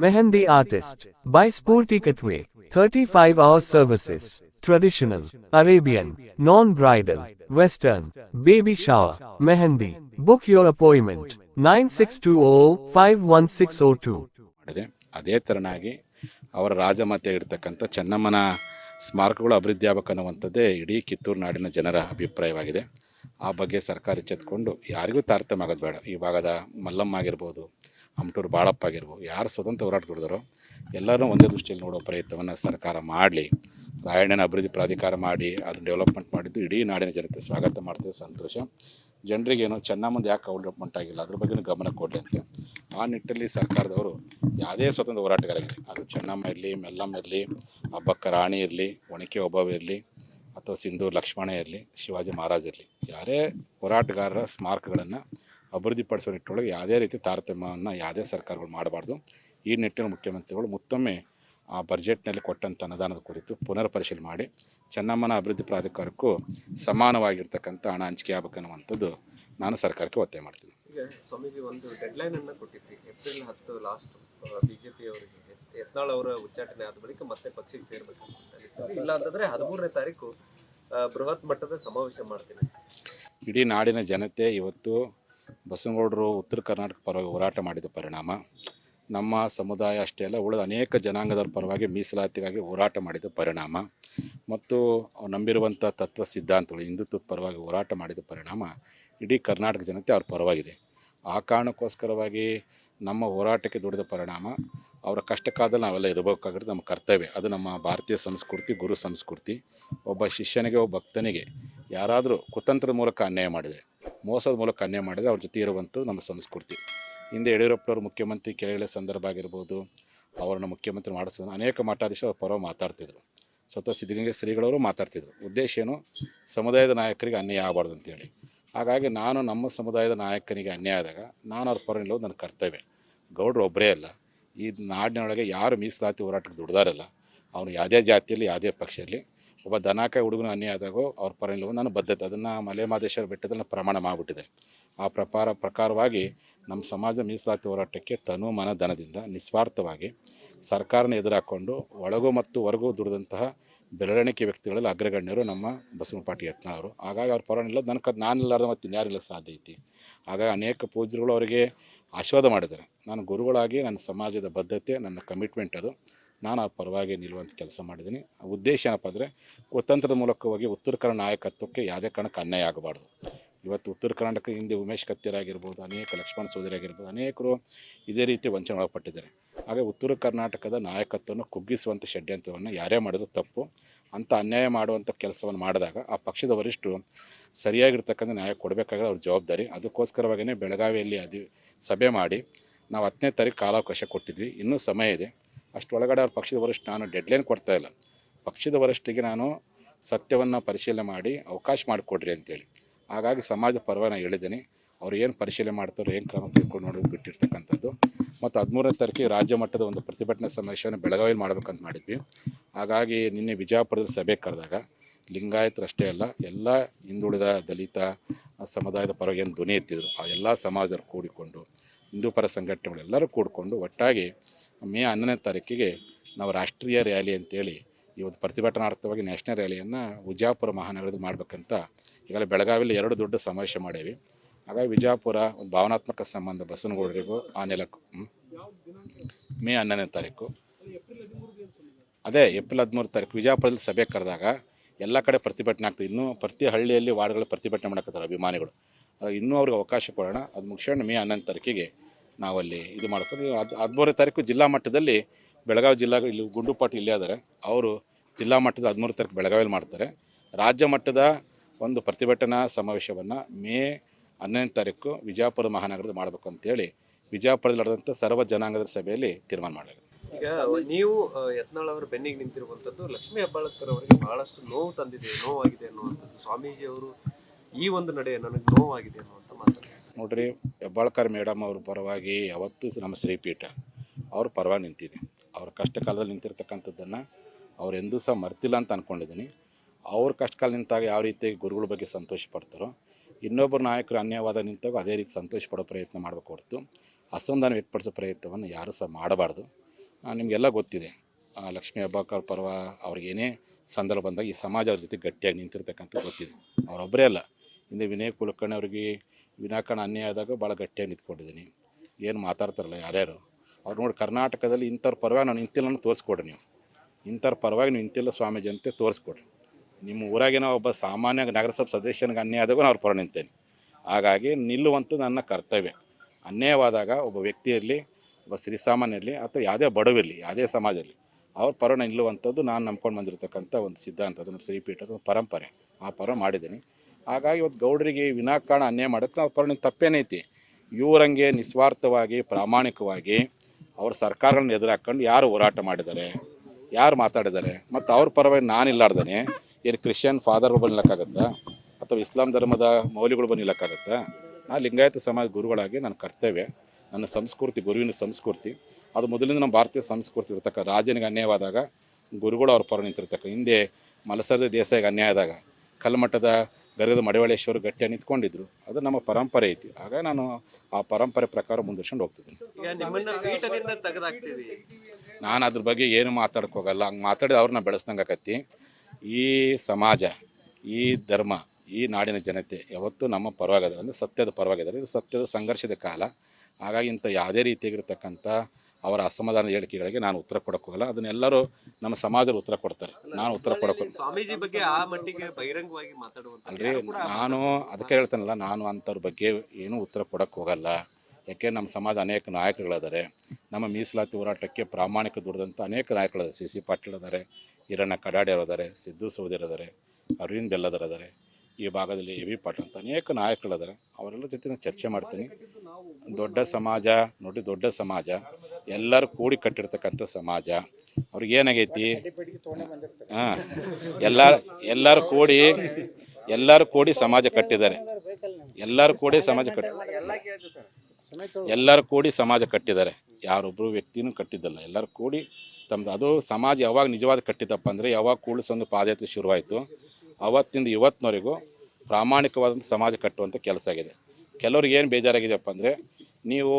Mehendi artist. By Spurti Katwe. 35 hour services. Traditional, Arabian, non-bridal, Western, baby shower, Mehendi. Book your appointment. 9620-51602. ಮಾಡಿದೆ ಅದೇ ಥರನಾಗಿ ಅವರ ರಾಜಮಾತೆ ಇರ್ತಕ್ಕಂಥ ಚೆನ್ನಮ್ಮನ ಸ್ಮಾರಕಗಳು ಅಭಿವೃದ್ಧಿ ಆಗ್ಬೇಕನ್ನುವಂಥದ್ದೇ ಇಡೀ ಕಿತ್ತೂರು ನಾಡಿನ ಜನರ ಅಭಿಪ್ರಾಯವಾಗಿದೆ ಆ ಬಗ್ಗೆ ಸರ್ಕಾರ ಎಚ್ಚೆತ್ಕೊಂಡು ಯಾರಿಗೂ ತಾರತಮ್ಯ ಆಗೋದು ಬೇಡ ಈ ಭಾಗದ ಮಲ್ಲಮ್ಮ ಆಗಿರ್ಬೋದು ಅಮಟೂರು ಬಾಳಪ್ಪ ಆಗಿರ್ಬೋದು. ಯಾರು ಸ್ವತಂತ್ರ ಹೋರಾಟ ದುಡಿದಾರೋ ಎಲ್ಲರೂ ಒಂದೇ ದೃಷ್ಟಿಯಲ್ಲಿ ನೋಡೋ ಪ್ರಯತ್ನವನ್ನು ಸರ್ಕಾರ ಮಾಡಲಿ. ರಾಯಣ್ಣನ ಅಭಿವೃದ್ಧಿ ಪ್ರಾಧಿಕಾರ ಮಾಡಿ, ಅದನ್ನು ಡೆವಲಪ್ಮೆಂಟ್ ಮಾಡಿದ್ದು ಇಡೀ ನಾಡಿನ ಜನತೆ ಸ್ವಾಗತ ಮಾಡ್ತೀವಿ, ಸಂತೋಷ. ಜನರಿಗೇನು ಚೆನ್ನಮ್ಮಂದು ಯಾಕೆ ಡೆವಲಪ್ಮೆಂಟ್ ಆಗಿಲ್ಲ, ಅದ್ರ ಬಗ್ಗೆ ಗಮನ ಕೊಡಲಿ ಅಂತ ಆ ನಿಟ್ಟಲ್ಲಿ ಸರ್ಕಾರದವರು ಯಾವುದೇ ಸ್ವತಂತ್ರ ಹೋರಾಟಗಾರರಿಗೆ ಅದು ಚೆನ್ನಮ್ಮ ಇರಲಿ, ಮೆಲ್ಲಮ್ಮ ಇರಲಿ, ಹಬ್ಬಕ್ಕ ರಾಣಿ ಇರಲಿ, ಒಣಕೆ ಒಬ್ಬವ ಇರಲಿ, ಅಥವಾ ಸಿಂಧು ಲಕ್ಷ್ಮಣ ಇರಲಿ, ಶಿವಾಜಿ ಮಹಾರಾಜ್ ಇರಲಿ. ಯಾರೇ ಹೋರಾಟಗಾರರ ಸ್ಮಾರಕಗಳನ್ನು ಅಭಿವೃದ್ಧಿಪಡಿಸೋ ನಿಟ್ಟಿನೊಳಗೆ ಯಾವುದೇ ರೀತಿ ತಾರತಮ್ಯವನ್ನು ಯಾವುದೇ ಸರ್ಕಾರಗಳು ಮಾಡಬಾರ್ದು. ಈ ನಿಟ್ಟಿನಲ್ಲಿ ಮುಖ್ಯಮಂತ್ರಿಗಳು ಮತ್ತೊಮ್ಮೆ ಆ ಬಜೆಟ್ನಲ್ಲಿ ಕೊಟ್ಟಂಥ ಅನುದಾನದ ಕುರಿತು ಪುನರ್ ಪರಿಶೀಲನೆ ಮಾಡಿ ಚೆನ್ನಮ್ಮನ ಅಭಿವೃದ್ಧಿ ಪ್ರಾಧಿಕಾರಕ್ಕೂ ಸಮಾನವಾಗಿರ್ತಕ್ಕಂಥ ಹಣ ಹಂಚಿಕೆ ಆಗಬೇಕನ್ನುವಂಥದ್ದು ನಾನು ಸರ್ಕಾರಕ್ಕೆ ಒತ್ತಾಯ ಮಾಡ್ತೀನಿ. ಈಗ ಸ್ವಾಮೀಜಿ ಒಂದು ಡೆಡ್ಲೈನನ್ನು ಕೊಟ್ಟಿದ್ರಿ ಏಪ್ರಿಲ್ ಹತ್ತು ಲಾಸ್ಟ್ ಬಿಜೆಪಿ ಅವರಿಗೆ. ಯತ್ನಾಳ್ ಅವರ ಉಚ್ಚಾಟನೆ ಆದ ಬಳಿಕ ಮತ್ತೆ ಪಕ್ಷಕ್ಕೆ ಸೇರಬೇಕು. ಇಲ್ಲ ಅಂತಂದ್ರೆ ಹದಿಮೂರನೇ ತಾರೀಕು ಬೃಹತ್ ಮಟ್ಟದ ಸಮಾವೇಶ ಮಾಡ್ತೀನಿ ಇಡೀ ನಾಡಿನ ಜನತೆ ಇವತ್ತು ಬಸವನಗೌಡರು ಉತ್ತರ ಕರ್ನಾಟಕ ಪರವಾಗಿ ಹೋರಾಟ ಮಾಡಿದ ಪರಿಣಾಮ ನಮ್ಮ ಸಮುದಾಯ ಅಷ್ಟೇ ಅಲ್ಲ, ಉಳಿದ ಅನೇಕ ಜನಾಂಗದವರ ಪರವಾಗಿ ಮೀಸಲಾತಿಗಾಗಿ ಹೋರಾಟ ಮಾಡಿದ ಪರಿಣಾಮ ಮತ್ತು ನಂಬಿರುವಂಥ ತತ್ವ ಸಿದ್ಧಾಂತಗಳು, ಹಿಂದುತ್ವದ ಪರವಾಗಿ ಹೋರಾಟ ಮಾಡಿದ ಪರಿಣಾಮ ಇಡೀ ಕರ್ನಾಟಕ ಜನತೆ ಅವ್ರ ಪರವಾಗಿದೆ. ಆ ಕಾರಣಕ್ಕೋಸ್ಕರವಾಗಿ ನಮ್ಮ ಹೋರಾಟಕ್ಕೆ ದುಡಿದ ಪರಿಣಾಮ ಅವರ ಕಷ್ಟಕ್ಕಾದಲ್ಲಿ ನಾವೆಲ್ಲ ಇರಬೇಕಾಗಿರೋದು ನಮ್ಮ ಕರ್ತವ್ಯ. ಅದು ನಮ್ಮ ಭಾರತೀಯ ಸಂಸ್ಕೃತಿ, ಗುರು ಸಂಸ್ಕೃತಿ. ಒಬ್ಬ ಶಿಷ್ಯನಿಗೆ, ಒಬ್ಬ ಭಕ್ತನಿಗೆ ಯಾರಾದರೂ ಕುತಂತ್ರದ ಮೂಲಕ ಅನ್ಯಾಯ ಮಾಡಿದರೆ ಮೋಸದ ಮೂಲಕ ಅನ್ಯಾಯ ಮಾಡಿದರೆ ಅವ್ರ ಜೊತೆ ಇರುವಂಥದ್ದು ನಮ್ಮ ಸಂಸ್ಕೃತಿ ಹಿಂದೆ ಯಡಿಯೂರಪ್ಪನವರು ಮುಖ್ಯಮಂತ್ರಿ ಕೆಳಗಿಳ ಸಂದರ್ಭ ಆಗಿರ್ಬೋದು, ಅವರನ್ನು ಮುಖ್ಯಮಂತ್ರಿ ಮಾಡಿಸಿದ ಅನೇಕ ಮಠಾಧೀಶರು ಪರವಾಗಿ ಮಾತಾಡ್ತಿದ್ರು. ಸ್ವತಃ ಸಿದ್ಧಗಂಗೆ ಶ್ರೀಗಳವರು ಮಾತಾಡ್ತಿದ್ರು. ಉದ್ದೇಶ ಏನು? ಸಮುದಾಯದ ನಾಯಕರಿಗೆ ಅನ್ಯಾಯ ಆಗಬಾರ್ದು ಅಂತೇಳಿ ಹಾಗಾಗಿ ನಾನು ನಮ್ಮ ಸಮುದಾಯದ ನಾಯಕನಿಗೆ ಅನ್ಯಾಯ ಆದಾಗ ನಾನು ಅವ್ರ ಪರ ನಿಲ್ಲೋದು ನನ್ನ ಕರ್ತವ್ಯ. ಗೌಡ್ರು ಒಬ್ಬರೇ ಅಲ್ಲ. ಈ ನಾಡಿನೊಳಗೆ ಯಾರು ಮೀಸಲಾತಿ ಹೋರಾಟಕ್ಕೆ ದುಡ್ದಾರಲ್ಲ ಅವನು ಯಾವುದೇ ಜಾತಿಯಲ್ಲಿ, ಯಾವುದೇ ಪಕ್ಷದಲ್ಲಿ ಒಬ್ಬ ದನಾಕ ಹುಡುಗನ ಅನ್ಯಾಯ ಆದಾಗೋ ಅವ್ರ ಪರ ನಾನು ಬದ್ಧತೆ. ಅದನ್ನು ಮಲೆ ಮಾದೇಶ್ವರ ಬೆಟ್ಟದಲ್ಲಿ ನಾನು ಪ್ರಮಾಣ ಮಾಡಿಬಿಟ್ಟಿದೆ ಆ ಪ್ರಕಾರ, ಪ್ರಕಾರವಾಗಿ ನಮ್ಮ ಸಮಾಜ ಮೀಸಲಾತಿ ಹೋರಾಟಕ್ಕೆ ತನು ಮನ ಧನದಿಂದ ನಿಸ್ವಾರ್ಥವಾಗಿ ಸರ್ಕಾರನ ಎದುರಾಕೊಂಡು ಒಳಗೂ ಮತ್ತು ಹೊರಗೂ ದುಡಿದಂತಹ ಬೆರಳೆಣಿಕೆ ವ್ಯಕ್ತಿಗಳಲ್ಲಿ ಅಗ್ರಗಣ್ಯರು ನಮ್ಮ ಬಸವ ಪಾಟಿ ಅವರು. ಹಾಗಾಗಿ ಅವ್ರ ಪರ ನಿಲ್ಲೋದು ನನ್ನ ಕ ನಾನಿಲ್ಲಾರ್ದ ಮತ್ತು ಇನ್ಯಾರಿಲ್ಲ ಸಾಧ್ಯ ಐತಿ? ಹಾಗಾಗಿ ಅನೇಕ ಪೂಜ್ಯರುಗಳು ಅವರಿಗೆ ಆಶೀರ್ವಾದ ಮಾಡಿದ್ದಾರೆ. ನಾನು ಗುರುಗಳಾಗಿ ನನ್ನ ಸಮಾಜದ ಬದ್ಧತೆ, ನನ್ನ ಕಮಿಟ್ಮೆಂಟ್ ಅದು. ನಾನು ಆ ಪರವಾಗಿ ನಿಲ್ಲುವಂಥ ಕೆಲಸ ಮಾಡಿದ್ದೀನಿ. ಉದ್ದೇಶ ಏನಪ್ಪ ಅಂದರೆ, ಕುತಂತ್ರದ ಮೂಲಕವಾಗಿ ಉತ್ತರ ಕನ್ನಡ ನಾಯಕತ್ವಕ್ಕೆ ಯಾವುದೇ ಕಾರಣಕ್ಕೆ ಅನ್ಯಾಯ ಆಗಬಾರ್ದು. ಇವತ್ತು ಉತ್ತರ ಕರ್ನಾಟಕ ಹಿಂದೆ ಉಮೇಶ್ ಕತ್ತೇರ್ ಆಗಿರ್ಬೋದು, ಅನೇಕ ಲಕ್ಷ್ಮಣ ಸೋದರಿ ಆಗಿರ್ಬೋದು, ಅನೇಕರು ಇದೇ ರೀತಿ ವಂಚನೆ ಒಳಪಟ್ಟಿದ್ದಾರೆ. ಹಾಗೆ ಉತ್ತರ ಕರ್ನಾಟಕದ ನಾಯಕತ್ವವನ್ನು ಕುಗ್ಗಿಸುವಂಥ ಷಡ್ಯಂತ್ರವನ್ನು ಯಾರೇ ಮಾಡಿದ್ರು ತಪ್ಪು. ಅಂಥ ಅನ್ಯಾಯ ಮಾಡುವಂಥ ಕೆಲಸವನ್ನು ಮಾಡಿದಾಗ ಆ ಪಕ್ಷದ ವರಿಷ್ಠರು ಸರಿಯಾಗಿರ್ತಕ್ಕಂಥ ನ್ಯಾಯ ಕೊಡಬೇಕಾದ್ರೆ ಅವ್ರ ಜವಾಬ್ದಾರಿ. ಅದಕ್ಕೋಸ್ಕರವಾಗಿಯೇ ಬೆಳಗಾವಿಯಲ್ಲಿ ಅದು, ಸಭೆ ಮಾಡಿ ನಾವು ಹತ್ತನೇ ತಾರೀಕು ಕಾಲಾವಕಾಶ ಕೊಟ್ಟಿದ್ವಿ. ಇನ್ನೂ ಸಮಯ ಇದೆ. ಅಷ್ಟರೊಳಗಡೆ ಅವ್ರ ಪಕ್ಷದ ವರಿಷ್ಠ ನಾನು ಡೆಡ್ಲೈನ್ ಕೊಡ್ತಾ ಇಲ್ಲ. ಪಕ್ಷದ ವರಿಷ್ಠಿಗೆ ನಾನು ಸತ್ಯವನ್ನು ಪರಿಶೀಲನೆ ಮಾಡಿ ಅವಕಾಶ ಮಾಡಿಕೊಡ್ರಿ ಅಂತೇಳಿ. ಹಾಗಾಗಿ ಸಮಾಜದ ಪರವಾಗಿ ಹೇಳಿದ್ದೀನಿ. ಅವ್ರು ಏನು ಪರಿಶೀಲನೆ ಮಾಡ್ತಾರೋ, ಏನು ಕ್ರಮ ತೆಗೆದುಕೊಂಡು ನೋಡಿ ಬಿಟ್ಟಿರ್ತಕ್ಕಂಥದ್ದು. ಮತ್ತು ಹದಿಮೂರನೇ ತಾರೀಕಿಗೆ ರಾಜ್ಯ ಮಟ್ಟದ ಒಂದು ಪ್ರತಿಭಟನಾ ಸಮಾವೇಶವನ್ನು ಬೆಳಗಾವಿಯಲ್ಲಿ ಮಾಡಬೇಕಂತ ಮಾಡಿದ್ವಿ. ಹಾಗಾಗಿ ನಿನ್ನೆ ವಿಜಯಪುರದಲ್ಲಿ ಸಭೆ ಕರೆದಾಗ ಲಿಂಗಾಯತರಷ್ಟೇ ಅಲ್ಲ, ಎಲ್ಲ ಹಿಂದುಳಿದ ದಲಿತ ಸಮುದಾಯದ ಪರವಾಗಿ ಏನು ಧ್ವನಿ ಎತ್ತಿದ್ರು, ಆ ಎಲ್ಲ ಸಮಾಜರು ಕೂಡಿಕೊಂಡು, ಹಿಂದೂ ಪರ ಸಂಘಟನೆಗಳೆಲ್ಲರೂ ಕೂಡಿಕೊಂಡು ಒಟ್ಟಾಗಿ ಮೇ ಹನ್ನೊಂದನೇ ತಾರೀಕಿಗೆ ನಾವು ರಾಷ್ಟ್ರೀಯ ರ್ಯಾಲಿ ಅಂತೇಳಿ ಇವತ್ತು ಪ್ರತಿಭಟನಾರ್ಥವಾಗಿ ನ್ಯಾಷನಲ್ ರ್ಯಾಲಿಯನ್ನು ವಿಜಯಪುರ ಮಹಾನಗರದ ಮಾಡಬೇಕಂತ ಈಗಲೇ ಬೆಳಗಾವಿಯಲ್ಲಿ ಎರಡು ದೊಡ್ಡ ಸಮಾವೇಶ ಮಾಡೇವಿ. ಹಾಗಾಗಿ ವಿಜಯಪುರ ಒಂದು ಭಾವನಾತ್ಮಕ ಸಂಬಂಧ ಬಸವನಗೌಡರಿಗೂ ಆ ನೆಲಕ್ಕೂ. ಮೇ ಹನ್ನೊಂದನೇ ತಾರೀಕು. ಅದೇ ಏಪ್ರಿಲ್ ಹದಿಮೂರು ತಾರೀಕು ವಿಜಯಪುರದಲ್ಲಿ ಸಭೆ ಕರೆದಾಗ ಎಲ್ಲ ಕಡೆ ಪ್ರತಿಭಟನೆ ಆಗ್ತದೆ. ಇನ್ನೂ ಪ್ರತಿ ಹಳ್ಳಿಯಲ್ಲಿ ವಾರ್ಡ್ಗಳಲ್ಲಿ ಪ್ರತಿಭಟನೆ ಮಾಡಕತ್ತಾರೆ ಅಭಿಮಾನಿಗಳು. ಇನ್ನೂ ಅವ್ರಿಗೆ ಅವಕಾಶ ಕೊಡೋಣ. ಅದು ಮುಗಿಸ್ಕೊಂಡು ಮೇ ಹನ್ನೊಂದು ತಾರೀಕಿಗೆ ನಾವಲ್ಲಿ ಇದು ಮಾಡ್ಕೊಂಡು ಅದು ಹದಿಮೂರನೇ ತಾರೀಕು ಜಿಲ್ಲಾ ಮಟ್ಟದಲ್ಲಿ ಬೆಳಗಾವಿ ಜಿಲ್ಲಾ ಇಲ್ಲಿ ಗುಂಡುಪಾಟ್ ಇಲ್ಲೇ ಆದರೆ ಅವರು ಜಿಲ್ಲಾ ಮಟ್ಟದ ಹದಿಮೂರು ತಾರೀಕು ಬೆಳಗಾವಿಯಲ್ಲಿ ಮಾಡ್ತಾರೆ. ರಾಜ್ಯ ಮಟ್ಟದ ಒಂದು ಪ್ರತಿಭಟನಾ ಸಮಾವೇಶವನ್ನು ಮೇ ಹನ್ನೊಂದನೇ ತಾರೀಕು ವಿಜಯಪುರ ಮಹಾನಗರದ ಮಾಡಬೇಕು ಅಂತೇಳಿ ವಿಜಯಪುರದಲ್ಲಿ ನಡೆದಂಥ ಸರ್ವ ಜನಾಂಗದ ಸಭೆಯಲ್ಲಿ ತೀರ್ಮಾನ ಮಾಡಲಾಗಿದೆ. ಈಗ ನೀವು ಯತ್ನಾಳ್ ಅವರ ಬೆನ್ನಿಗೆ ನಿಂತಿರುವಂತದ್ದು ಲಕ್ಷ್ಮೀ ಹೆಬ್ಬಾಳಕರ್ ಅವರಿಗೆ ಬಹಳಷ್ಟು ನೋವು ತಂದಿದೆ, ನೋವಾಗಿದೆ ಅನ್ನುವಂಥದ್ದು. ಸ್ವಾಮೀಜಿ ಅವರು ಈ ಒಂದು ನಡೆ ನನಗೆ ನೋವಾಗಿದೆ ಅನ್ನುವಂಥ ಮಾತನ್ನು ನೋಡ್ರಿ, ಹೆಬ್ಬಾಳ್ಕರ್ ಮೇಡಮ್ ಅವ್ರ ಪರವಾಗಿ ಯಾವತ್ತೂ ನಮ್ಮ ಶ್ರೀಪೀಠ ಅವ್ರ ಪರವಾಗಿ ನಿಂತಿದೆ. ಅವ್ರ ಕಷ್ಟ ಕಾಲದಲ್ಲಿ ನಿಂತಿರ್ತಕ್ಕಂಥದ್ದನ್ನು ಅವ್ರು ಎಂದೂ ಸಹ ಮರ್ತಿಲ್ಲ ಅಂತ ಅಂದ್ಕೊಂಡಿದ್ದೀನಿ ಅವ್ರ ಕಷ್ಟ ಕಾಲ ನಿಂತಾಗ ಯಾವ ರೀತಿ ಗುರುಗಳ ಬಗ್ಗೆ ಸಂತೋಷ ಪಡ್ತಾರೋ, ಇನ್ನೊಬ್ಬರು ನಾಯಕರು ಅನ್ಯವಾದ ನಿಂತಾಗ ಅದೇ ರೀತಿ ಸಂತೋಷ ಪಡೋ ಪ್ರಯತ್ನ ಮಾಡಬೇಕು ಹೊರತು ಅಸಮಾಧಾನ ವ್ಯಕ್ತಪಡಿಸೋ ಪ್ರಯತ್ನವನ್ನು ಯಾರೂ ಸಹ ಮಾಡಬಾರ್ದು. ನಿಮಗೆಲ್ಲ ಗೊತ್ತಿದೆ. ಲಕ್ಷ್ಮೀ ಹೆಬ್ಬಾಳ್ಕರ್ ಪರ್ವ ಅವ್ರಿಗೇನೇ ಸಂದರ್ಭ ಬಂದಾಗ ಈ ಸಮಾಜ ಅವ್ರ ಜೊತೆ ಗಟ್ಟಿಯಾಗಿ ನಿಂತಿರ್ತಕ್ಕಂಥ ಗೊತ್ತಿದೆ. ಅವರೊಬ್ಬರೇ ಅಲ್ಲ. ಹಿಂದೆ ವಿನಯ್ ಕುಲಕರ್ಣಿ ಅವರಿಗೆ ವಿನಾಕಾರಣ ಅನ್ಯಾಯ ಆದಾಗ ಭಾಳ ಗಟ್ಟಿಯಾಗಿ ನಿಂತ್ಕೊಂಡಿದ್ದೀನಿ. ಏನು ಮಾತಾಡ್ತಾರಲ್ಲ ಯಾರ್ಯಾರು? ಅವ್ರು ನೋಡಿ ಕರ್ನಾಟಕದಲ್ಲಿ ಇಂಥವ್ರ ಪರವಾಗಿ ನಾನು ನಿಂತಿಲ್ಲ ಅಂತ ತೋರಿಸ್ಕೊಡ್ರಿ ನೀವು. ಇಂಥವ್ರ ಪರವಾಗಿ ನೀವು ನಿಂತಿಲ್ಲ ಸ್ವಾಮೀಜಿ ಅಂತ ತೋರಿಸ್ಕೊಡ್ರಿ. ನಿಮ್ಮ ಊರಾಗಿನ ಒಬ್ಬ ಸಾಮಾನ್ಯ ನಗರಸಭೆ ಸದಸ್ಯನಿಗೆ ಅನ್ಯಾಯ ಆದಾಗ ನಾನು ಅವ್ರ ಪರ ನಿಂತೇನೆ. ಹಾಗಾಗಿ ನಿಲ್ಲುವಂಥ ನನ್ನ ಕರ್ತವ್ಯ. ಅನ್ಯಾಯವಾದಾಗ ಒಬ್ಬ ವ್ಯಕ್ತಿಯಲ್ಲಿ ಒಬ್ಬ ಶ್ರೀಸಾಮಾನ್ಯ ಇರಲಿ, ಅಥವಾ ಯಾವುದೇ ಬಡವಿರಲಿ, ಯಾವುದೇ ಸಮಾಜದಲ್ಲಿ ಅವ್ರ ಪರ ನಿಲ್ಲುವಂಥದ್ದು ನಾನು ನಂಬ್ಕೊಂಡು ಬಂದಿರತಕ್ಕಂಥ ಒಂದು ಸಿದ್ಧಾಂತ ಅದನ್ನು ಶ್ರೀಪೀಠದ ಒಂದು ಪರಂಪರೆ. ಆ ಪರ ಮಾಡಿದ್ದೀನಿ. ಹಾಗಾಗಿ ಇವತ್ತು ಗೌಡರಿಗೆ ವಿನಾಕಾರಣ ಅನ್ಯಾಯ ಮಾಡೋಕ್ಕೆ ನಾವು ಪರಿಣಿ ನಿಂತು ತಪ್ಪೇನೈತಿ ಇವರಂಗೆ ನಿಸ್ವಾರ್ಥವಾಗಿ, ಪ್ರಾಮಾಣಿಕವಾಗಿ ಅವ್ರ ಸರ್ಕಾರಗಳನ್ನ ಎದುರು ಹಾಕ್ಕೊಂಡು ಯಾರು ಹೋರಾಟ ಮಾಡಿದ್ದಾರೆ, ಯಾರು ಮಾತಾಡಿದ್ದಾರೆ, ಮತ್ತು ಅವ್ರ ಪರವಾಗಿ ನಾನು ಇಲ್ಲಾರ್ದೇ ಏನು ಕ್ರಿಶ್ಚಿಯನ್ ಫಾದರ್ಗಳು ಬಂದಿಲ್ಲಕ್ಕಾಗತ್ತಾ ಅಥವಾ ಇಸ್ಲಾಂ ಧರ್ಮದ ಮೌಲ್ಯಗಳು ಬಂದಿಲ್ಲಕ್ಕಾಗತ್ತಾ ನಾ ಲಿಂಗಾಯತ ಸಮಾಜ ಗುರುಗಳಾಗಿ ನನ್ನ ಕರ್ತವ್ಯ, ನನ್ನ ಸಂಸ್ಕೃತಿ, ಗುರುವಿನ ಸಂಸ್ಕೃತಿ. ಅದು ಮೊದಲಿಂದ ನಮ್ಮ ಭಾರತೀಯ ಸಂಸ್ಕೃತಿ ಇರ್ತಕ್ಕ ರಾಜನಿಗೆ ಅನ್ಯಾಯವಾದಾಗ ಗುರುಗಳು ಅವ್ರ ಪರ ನಿಂತಿರ್ತಕ್ಕ. ಹಿಂದೆ ಮಲಸದ ದೇಸಾಯಿಗೆ ಅನ್ಯಾಯ ಆದಾಗ, ಕಲ್ಮಠದ ಗರ್ಗದ ಮಡಿವಾಳೇಶ್ವರ ಗಟ್ಟಿಯಾಗಿ ನಿಂತ್ಕೊಂಡಿದ್ರು. ಅದು ನಮ್ಮ ಪರಂಪರೆ ಐತಿ. ಆಗ ನಾನು ಆ ಪರಂಪರೆ ಪ್ರಕಾರ ಮುಂದುವರ್ಸ್ಕೊಂಡು ಹೋಗ್ತಿದ್ದೀನಿ. ನಾನು ಅದ್ರ ಬಗ್ಗೆ ಏನು ಮಾತಾಡಕ್ಕೆ ಹೋಗಲ್ಲ. ಹಂಗೆ ಮಾತಾಡಿದ ಅವ್ರನ್ನ ಬೆಳೆಸ್ದಂಗೆ ಆಕತಿ. ಈ ಸಮಾಜ ಈ ಧರ್ಮ ಈ ನಾಡಿನ ಜನತೆ ಯಾವತ್ತೂ ನಮ್ಮ ಪರವಾಗದ ಅಂದರೆ ಸತ್ಯದ ಪರವಾಗಿದ್ದಾರೆ ಇದು ಸತ್ಯದ ಸಂಘರ್ಷದ ಕಾಲ. ಹಾಗಾಗಿ ಇಂಥ ಯಾವುದೇ ರೀತಿಯಾಗಿರ್ತಕ್ಕಂಥ ಅವರ ಅಸಮಾಧಾನದ ಹೇಳಿಕೆಗಳಿಗೆ ನಾನು ಉತ್ತರ ಕೊಡೋಕ್ಕೋಗಲ್ಲ ಹೋಗಲ್ಲ. ಅದನ್ನೆಲ್ಲರೂ ನಮ್ಮ ಸಮಾಜದಲ್ಲಿ ಉತ್ತರ ಕೊಡ್ತಾರೆ. ನಾನು ಉತ್ತರ ಕೊಡೋಕೆ ಸ್ವಾಮೀಜಿ ಬಗ್ಗೆ ಆ ಮಟ್ಟಿಗೆ ಬಹಿರಂಗವಾಗಿ ಅಲ್ರಿ ನಾನು ಅದಕ್ಕೆ ಹೇಳ್ತೇನಲ್ಲ ನಾನು ಅಂಥವ್ರ ಬಗ್ಗೆ ಏನೂ ಉತ್ತರ ಕೊಡೋಕೆ ಹೋಗಲ್ಲ. ಯಾಕೆ ನಮ್ಮ ಸಮಾಜ ಅನೇಕ ನಾಯಕರುಗಳಿದ್ದಾರೆ. ನಮ್ಮ ಮೀಸಲಾತಿ ಹೋರಾಟಕ್ಕೆ ಪ್ರಾಮಾಣಿಕ ದುಡಿದಂಥ ಅನೇಕ ನಾಯಕರಿದ್ದಾರೆ ಸಿ ಸಿ ಪಾಟೀಲ್ ಇದ್ದಾರೆ ಈರಣ್ಣ ಕಡಾಡಿ ಅವರು ಇದ್ದಾರೆ ಸಿದ್ದು ಸೌಧರಿ ಇದ್ದಾರೆ ಅರವಿಂದ್ ಬೆಲ್ಲದರಿದ್ದಾರೆ ಈ ಭಾಗದಲ್ಲಿ ಎ ವಿ ಪಾಟೀಲ್ ಅಂತ ಅನೇಕ ನಾಯಕರಿದ್ದಾರೆ ಅವರೆಲ್ಲರ ಜೊತೆ ನಾನು ಚರ್ಚೆ ಮಾಡ್ತೀನಿ. ದೊಡ್ಡ ಸಮಾಜ ನೋಡಿ ದೊಡ್ಡ ಸಮಾಜ. ಎಲ್ಲರೂ ಕೂಡಿ ಕಟ್ಟಿರ್ತಕ್ಕಂಥ ಸಮಾಜ. ಅವ್ರಿಗೆ ಏನಾಗೈತಿ? ಹಾಂ, ಎಲ್ಲ, ಎಲ್ಲರೂ ಕೂಡಿ ಎಲ್ಲರೂ ಕೂಡಿ ಸಮಾಜ ಕಟ್ಟಿದ್ದಾರೆ. ಎಲ್ಲರೂ ಕೂಡಿ ಸಮಾಜ ಕಟ್ಟಿ, ಎಲ್ಲರೂ ಕೂಡಿ ಸಮಾಜ ಕಟ್ಟಿದ್ದಾರೆ. ಯಾರೊಬ್ಬರು ವ್ಯಕ್ತಿನೂ ಕಟ್ಟಿದ್ದಲ್ಲ. ಎಲ್ಲರೂ ಕೂಡಿ ತಮ್ಮದು ಅದು ಸಮಾಜ ಯಾವಾಗ ನಿಜವಾದ ಕಟ್ಟಿದಪ್ಪ ಅಂದರೆ ಯಾವಾಗ ಕೂಡಿಸೊಂದು ಪಾದಯಾತ್ರೆ ಶುರುವಾಯಿತು, ಅವತ್ತಿಂದ ಇವತ್ತಿನವರೆಗೂ ಪ್ರಾಮಾಣಿಕವಾದಂಥ ಸಮಾಜ ಕಟ್ಟುವಂಥ ಕೆಲಸ ಆಗಿದೆ. ಕೆಲವ್ರಿಗೆ ಏನು ಬೇಜಾರಾಗಿದೆಯಪ್ಪ ಅಂದರೆ, ನೀವು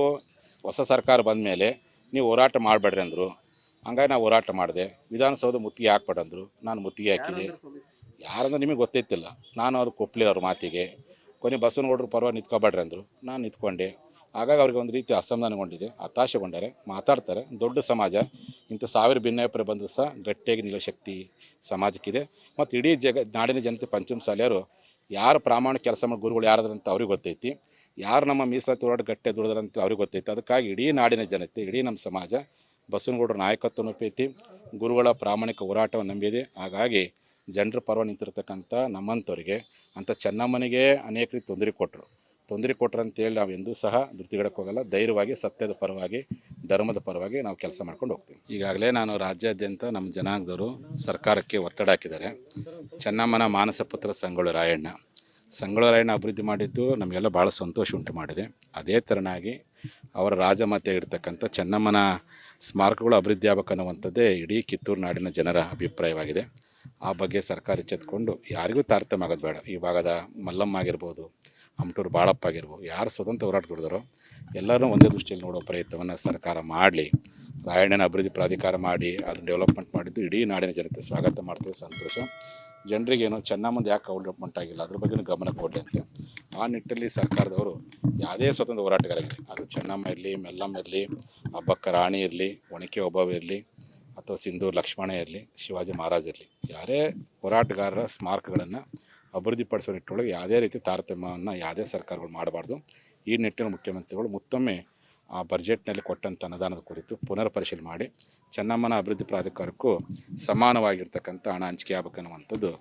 ಹೊಸ ಸರ್ಕಾರ ಬಂದ ಮೇಲೆ ನೀವು ಹೋರಾಟ ಮಾಡಬೇಡ್ರಿ ಅಂದರು. ಹಂಗಾಗಿ ನಾವು ಹೋರಾಟ ಮಾಡಿದೆ. ವಿಧಾನಸೌಧ ಮುತ್ತಿಗೆ ಹಾಕ್ಬೇಡಂದ್ರು ನಾನು ಮುತ್ತಿಗೆ ಹಾಕಿದೆ. ಯಾರಂದ್ರೆ ನಿಮಗೆ ಗೊತ್ತೈತಿಲ್ಲ ನಾನು ಅದು ಒಪ್ಪಲಿಲ್ಲ ಅವ್ರ ಮಾತಿಗೆ. ಕೊನೆ ಬಸವನಗೌಡರು ಪರವಾಗಿ ನಿಂತ್ಕೊಬೇಡ್ರಿ ಅಂದರು. ನಾನು ನಿಂತ್ಕೊಂಡೆ. ಹಾಗಾಗಿ ಅವ್ರಿಗೆ ಒಂದು ರೀತಿ ಅಸಮಾಧಾನಗೊಂಡಿದೆ ಹತಾಶೆಗೊಂಡಾರೆ. ಮಾತಾಡ್ತಾರೆ. ದೊಡ್ಡ ಸಮಾಜ. ಇಂಥ ಸಾವಿರ ಭಿನ್ನಾಭಿಪ್ರಾಯ ಬಂದರೂ ಸಹ ಗಟ್ಟಿಯಾಗಿ ನಿಲ್ಲೋ ಶಕ್ತಿ ಸಮಾಜಕ್ಕಿದೆ. ಮತ್ತು ಇಡೀ ಜಗ ನಾಡಿನ ಜನತೆ ಪಂಚಮಸಾಲಿಯರು ಯಾರು ಪ್ರಾಮಾಣಿಕ ಕೆಲಸ ಮಾಡಿ ಗುರುಗಳು ಯಾರಾದ್ರಂತ ಅವ್ರಿಗೆ ಗೊತ್ತೈತಿ. ಯಾರು ನಮ್ಮ ಮೀಸಲಾತಿ ಹೋರಾಟ ಗಟ್ಟೆ ದುಡಿದ್ರಂತ ಅವ್ರಿಗೆ ಗೊತ್ತೈತೆ. ಅದಕ್ಕಾಗಿ ಇಡೀ ನಾಡಿನ ಜನತೆ, ಇಡೀ ನಮ್ಮ ಸಮಾಜ, ಬಸವನಗೌಡರ ನಾಯಕತ್ವ ಒಪ್ಪೈತಿ ಗುರುಗಳ ಪ್ರಾಮಾಣಿಕ ಹೋರಾಟವನ್ನು ನಂಬಿದೆ. ಹಾಗಾಗಿ ಜನರ ಪರವಾಗಿ ನಿಂತಿರ್ತಕ್ಕಂಥ ನಮ್ಮಂಥವ್ರಿಗೆ, ಅಂಥ ಚೆನ್ನಮ್ಮನಿಗೆ ಅನೇಕ ರೀತಿ ತೊಂದರೆ ಕೊಟ್ಟರು. ತೊಂದರೆ ಕೊಟ್ಟರು ಅಂತೇಳಿ ನಾವು ಎಂದೂ ಸಹ ಧೃತಿಗಿಡಕ್ಕೆ ಹೋಗಲ್ಲ. ಧೈರ್ಯವಾಗಿ, ಸತ್ಯದ ಪರವಾಗಿ, ಧರ್ಮದ ಪರವಾಗಿ ನಾವು ಕೆಲಸ ಮಾಡ್ಕೊಂಡು ಹೋಗ್ತೀವಿ. ಈಗಾಗಲೇ ನಾನು ರಾಜ್ಯಾದ್ಯಂತ ನಮ್ಮ ಜನಾಂಗದವರು ಸರ್ಕಾರಕ್ಕೆ ಒತ್ತಡ ಹಾಕಿದ್ದಾರೆ. ಚೆನ್ನಮ್ಮನ ಮಾನಸ ಪುತ್ರ ಸಂಗೊಳ್ಳಿ ರಾಯಣ್ಣ. ಸಂಗೊಳ್ಳು ರಾಯಣ್ಣ ಅಭಿವೃದ್ಧಿ ಮಾಡಿದ್ದು ನಮಗೆಲ್ಲ ಭಾಳ ಸಂತೋಷ ಉಂಟು ಮಾಡಿದೆ. ಅದೇ ಥರನಾಗಿ ಅವರ ರಾಜಮಾತೆ ಇರ್ತಕ್ಕಂಥ ಚೆನ್ನಮ್ಮನ ಸ್ಮಾರಕಗಳು ಅಭಿವೃದ್ಧಿ ಆಗಬೇಕನ್ನುವಂಥದ್ದೇ ಇಡೀ ಕಿತ್ತೂರು ನಾಡಿನ ಜನರ ಅಭಿಪ್ರಾಯವಾಗಿದೆ. ಆ ಬಗ್ಗೆ ಸರ್ಕಾರ ಎಚ್ಚೆತ್ಕೊಂಡು ಯಾರಿಗೂ ತಾರತಮ್ಯ ಆಗೋದು ಬೇಡ. ಈ ಭಾಗದ ಮಲ್ಲಮ್ಮ ಆಗಿರ್ಬೋದು ಅಮಟೂರು ಬಾಳಪ್ಪ ಆಗಿರ್ಬೋದು, ಯಾರು ಸ್ವತಂತ್ರ ಹೋರಾಟ ದುಡಿದಾರೋ ಎಲ್ಲರೂ ಒಂದೇ ದೃಷ್ಟಿಯಲ್ಲಿ ನೋಡೋ ಪ್ರಯತ್ನವನ್ನು ಸರ್ಕಾರ ಮಾಡಲಿ. ರಾಯಣ್ಣನ ಅಭಿವೃದ್ಧಿ ಪ್ರಾಧಿಕಾರ ಮಾಡಿ, ಅದನ್ನು ಡೆವಲಪ್ಮೆಂಟ್ ಮಾಡಿದ್ದು ಇಡೀ ನಾಡಿನ ಜನತೆ ಸ್ವಾಗತ ಮಾಡ್ತೀವಿ. ಸಂತೋಷ. ಜನರಿಗೇನು ಚೆನ್ನಮ್ಮಂದು ಯಾಕೆ ಡೆವಲಪ್ಮೆಂಟ್ ಆಗಿಲ್ಲ ಅದ್ರ ಬಗ್ಗೆ ಗಮನ ಕೊಡಲಿ ಅಂತ ಆ ನಿಟ್ಟಲ್ಲಿ ಸರ್ಕಾರದವರು ಯಾವುದೇ ಸ್ವತಂತ್ರ ಹೋರಾಟಗಾರರಿಗೆ ಅದು ಚೆನ್ನಮ್ಮ ಇರಲಿ, ಮೆಲ್ಲಮ್ಮ ಇರಲಿ ಅಬ್ಬಕ್ಕ ರಾಣಿ ಇರಲಿ, ಒಣಕೆ ಒಬ್ಬವ ಇರಲಿ, ಅಥವಾ ಸಿಂಧು ಲಕ್ಷ್ಮಣ ಇರಲಿ, ಶಿವಾಜಿ ಮಹಾರಾಜ್ ಇರಲಿ, ಯಾರೇ ಹೋರಾಟಗಾರರ ಸ್ಮಾರಕಗಳನ್ನು ಅಭಿವೃದ್ಧಿಪಡಿಸೋ ನಿಟ್ಟೊಳಗೆ ಯಾವುದೇ ರೀತಿ ತಾರತಮ್ಯವನ್ನು ಯಾವುದೇ ಸರ್ಕಾರಗಳು ಮಾಡಬಾರ್ದು. ಈ ನಿಟ್ಟಿನ ಮುಖ್ಯಮಂತ್ರಿಗಳು ಮತ್ತೊಮ್ಮೆ ಆ ಬಜೆಟ್ನಲ್ಲಿ ಕೊಟ್ಟಂಥ ಅನುದಾನದ ಕುರಿತು ಪುನರ್ ಪರಿಶೀಲನೆ ಮಾಡಿ, ಚೆನ್ನಮ್ಮನ ಅಭಿವೃದ್ಧಿ ಪ್ರಾಧಿಕಾರಕ್ಕೂ ಸಮಾನವಾಗಿರ್ತಕ್ಕಂಥ ಹಣ ಹಂಚಿಕೆ ಆಗಬೇಕನ್ನುವಂಥದ್ದು